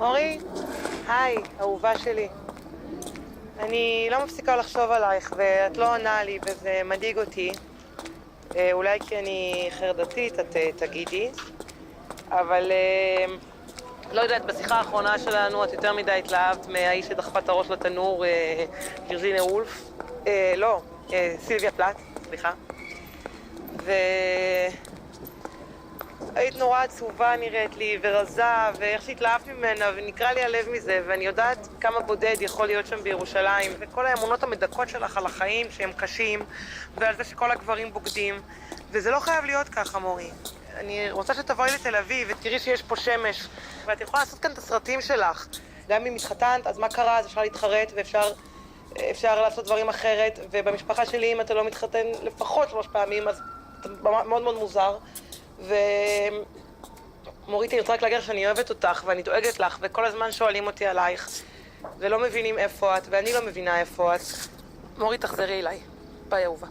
אורי, היי, אהובה שלי. אני לא מפסיקה לחשוב עלייך, ואת לא עונה לי, וזה מדאיג אותי. אה, אולי כי אני חרדתית, את אה, תגידי. אבל אה, לא יודעת, בשיחה האחרונה שלנו את יותר מדי התלהבת מהאיש שדחפה את הראש לתנור, וירג'יניה וולף. לא, סילביה פלט, סליחה. ו... היית נורא עצובה נראית לי, ורזה, ואיך שהתלהבת ממנה, ונקרע לי הלב מזה, ואני יודעת כמה בודד יכול להיות שם בירושלים, וכל האמונות המדכאות שלך על החיים שהם קשים, ועל זה שכל הגברים בוגדים, וזה לא חייב להיות ככה, מורי. אני רוצה שתבואי לתל אביב ותראי שיש פה שמש, ואת יכולה לעשות כאן את הסרטים שלך. גם אם התחתנת, אז מה קרה? אז אפשר להתחרט ואפשר אפשר לעשות דברים אחרת, ובמשפחה שלי אם אתה לא מתחתן לפחות שלוש פעמים, אז אתה מאוד מאוד מוזר. ומורית, אני רוצה רק להגיד לך שאני אוהבת אותך ואני דואגת לך, וכל הזמן שואלים אותי עלייך, ולא מבינים איפה את, ואני לא מבינה איפה את. מורית, תחזרי אליי. ביי, אהובה.